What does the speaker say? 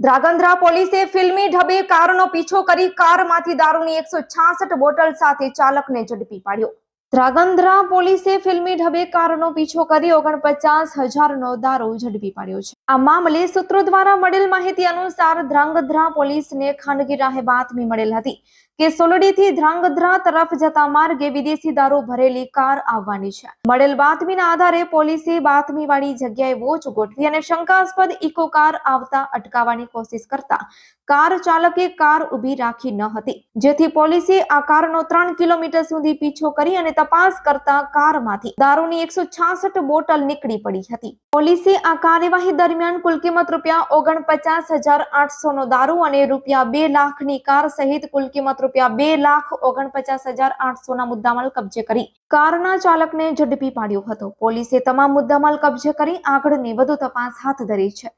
ધ્રાગંદ્રા પોલીસે ફિલ્મી ઢબે કારનો પીછો કરી કારમાંથી દારૂની એકસો છાસઠ બોટલ સાથે ચાલકને ઝડપી પાડ્યો. ધ્રાગંધ્રા પોલીસે ફિલ્મી ઢબે કારનો પીછો કરી ઓગણપચાસ હજારનો દારૂ ઝડપી પાડ્યો છે. આ મામલે સૂત્રો દ્વારા મળેલ માહિતી અનુસાર ધ્રાંગધ્રા પોલીસને ખાનગી બાતમી મળેલ હતી કે સોલડીથી ધ્રાંગધ્રા તરફ જતા માર્ગે વિદેશી દારૂ ભરેલી કાર આવવાની છે. મળેલ બાતમીના આધારે પોલીસે બાતમીવાળી જગ્યાએ વોચ ગોઠવી અને શંકાસ્પદ ઇકો કાર આવતા અટકાવવાની કોશિશ કરતા કાર ચાલકે કાર ઊભી રાખી ન હતી. જેથી પોલીસે આ કારનો ત્રણ કિલોમીટર સુધી પીછો કરી અને તપાસ કરતા કારમાંથી દારૂની એકસો છાસઠ બોટલ નીકળી પડી હતી. પોલીસે આ કાર્યવાહી દરમિયાન કુલ કિંમત રૂપિયા ઓગણપચાસ હજાર આઠસો નો દારૂ અને રૂપિયા બે લાખની કાર સહિત કુલ કિંમત રૂપિયા બે લાખ ઓગણપચાસ હજાર આઠસો ના મુદ્દામાલ કબજે કરી. કારના ચાલકને ઝડપી પાડ્યો હતો. પોલીસે તમામ મુદ્દામાલ કબજે કરી આગળની વધુ તપાસ હાથ ધરી છે.